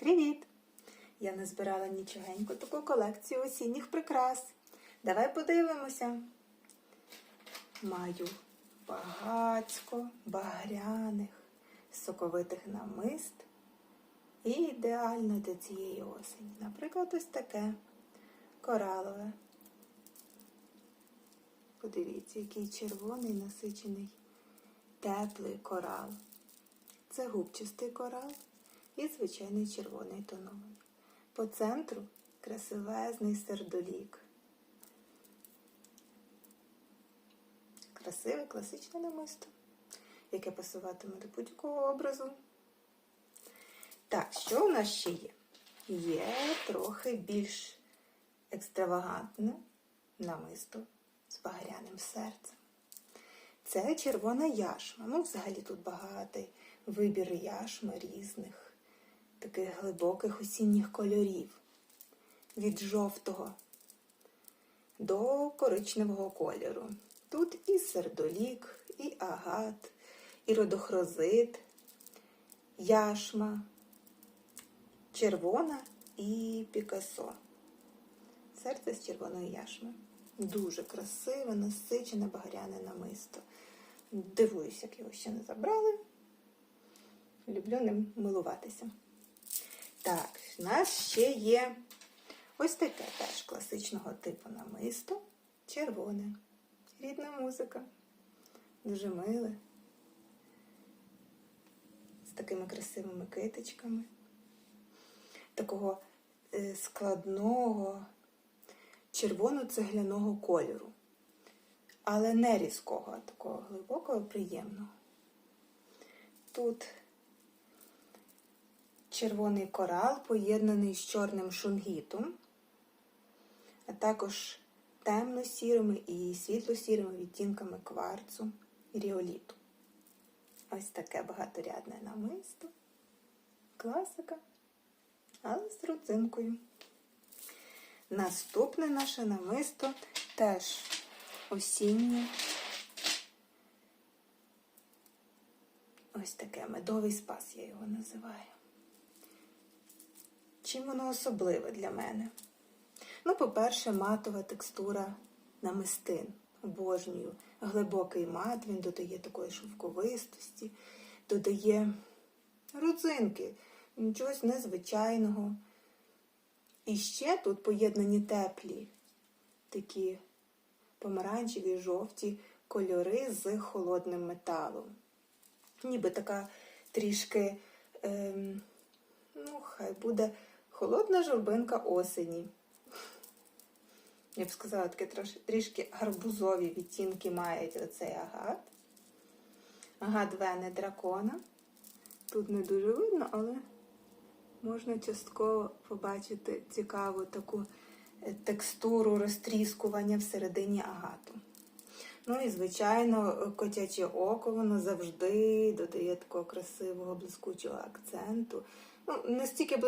Привіт! Я назбирала нічогеньку таку колекцію осінніх прикрас. Давай подивимося. Маю багацько багряних, соковитих намист. І ідеально для цієї осені. Наприклад, ось таке коралове. Подивіться, який червоний насичений теплий корал. Це губчастий корал і звичайний червоний тонований. По центру красивезний сердолік. Красиве класичне намисто, яке пасуватиме до будь-якого образу. Так, що у нас ще є? Є трохи більш екстравагантне намисто з багряним серцем. Це червона яшма. Ну, взагалі тут багатий вибір яшми різних, таких глибоких осінніх кольорів. Від жовтого до коричневого кольору. Тут і сердолік, і агат, і родохрозит, яшма, червона і пікасо. Серце з червоної яшми. Дуже красиве, насичене багряне намисто. Дивуюсь, як його ще не забрали. Люблю ним милуватися. Так, в нас ще є ось таке теж класичного типу намисто. Червоне. Рідна музика. Дуже миле. З такими красивими китичками. Такого е, складного червоно-цегляного кольору. Але не різкого, а такого глибокого, приємного. Тут червоний корал поєднаний з чорним шунгітом, а також темно-сірими і світло-сірими відтінками кварцу і ріоліту. Ось таке багаторядне намисто. Класика, але з родзинкою. Наступне наше намисто теж осіннє. Ось таке медовий спас, я його називаю. Чим воно особливе для мене? Ну, по-перше, матова текстура намистин. Обожнюю. Глибокий мат, він додає такої шовковистості, додає родзинки, чогось незвичайного. І ще тут поєднані теплі, такі помаранчеві, жовті кольори з холодним металом. Ніби така трішки, ем, ну, хай буде холодна журбинка осені. Я б сказала, таке трішки гарбузові відтінки мають оцей агат. Агат Вени дракона. Тут не дуже видно, але можна частково побачити цікаву таку е, текстуру розтріскування всередині агату. Ну і, звичайно, котяче око, воно завжди додає такого красивого блискучого акценту. Ну, не стільки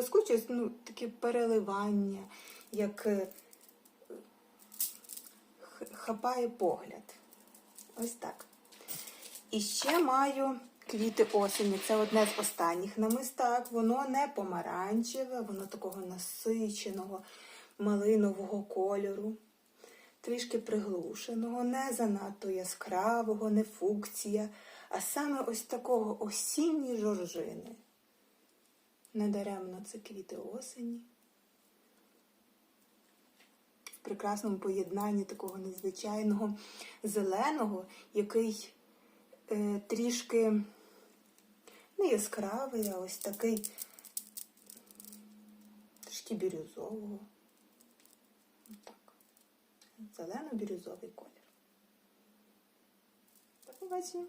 ну, таке переливання, як е, хапає погляд. Ось так. І ще маю квіти осені. Це одне з останніх намистак. Воно не помаранчеве, воно такого насиченого малинового кольору, трішки приглушеного, не занадто яскравого, не фукція, а саме ось такого осінні жоржини. Недаремно це квіти осені. В прекрасному поєднанні такого незвичайного зеленого, який е, трішки не яскравий, а ось такий трішки бірюзового. Зелено-бірюзовий колір. До побачення.